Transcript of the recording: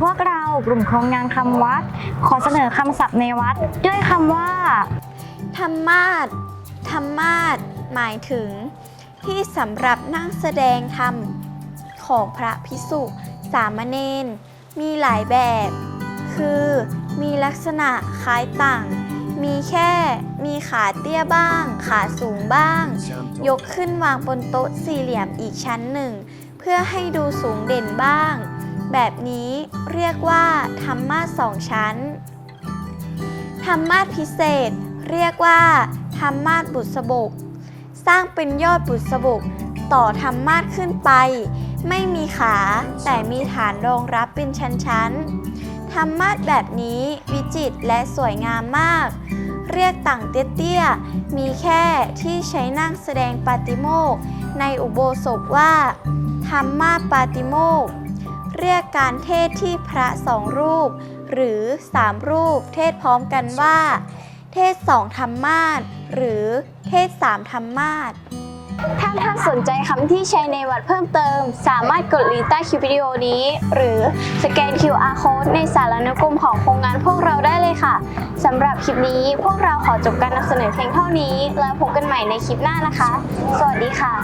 พวกเรากลุ่มโครงงานคำวัด ขอเสนอคำศัพท์ในวัด ด้วยคำว่า ธรรมาสธรรมาสหมายถึง ที่สำหรับนั่งแสดงธรรมของพระพิสุสามเณรมีหลายแบบ คือ มีลักษณะคล้ายต่าง มีแค่ มีขาเตี้ยบ้าง ขาสูงบ้าง ยกขึ้นวางบนโต๊ะสี่เหลี่ยมอีกชั้นหนึ่ง เพื่อให้ดูสูงเด่นบ้าง แบบนี้เรียกว่าธรรมาสสองชั้น ธรรมาสพิเศษ เรียกว่าธรรมาสบุษบก สร้างเป็นยอดบุษบกต่อธรรมาสขึ้นไป ไม่มีขาแต่มีฐานรองรับเป็นชั้นๆธรรมาสแบบนี้วิจิตรและสวยงามมาก เรียกต่างเตี้ยๆมีแค่ที่ใช้นั่งแสดงปาติโมกในอุโบสถว่าธรรมาปาติโมก เรียกการเทศที่พระสองรูป หรือสามรูปเทศพร้อมกันว่า เทศสองธรรมาสหรือเทศสามธรรมาสถ้าท่านสนใจคำที่ใช้ในวัดเพิ่มเติม สามารถกดลิงก์ใต้คลิปวิดีโอนี้ หรือสแกน QR code ในสารนุกรมของโครงงานพวกเราได้เลยค่ะสำหรับคลิปนี้พวกเราขอจบการนำเสนอเพียงเท่านี้ แล้วพบกันใหม่ในคลิปหน้านะคะ สวัสดีค่ะ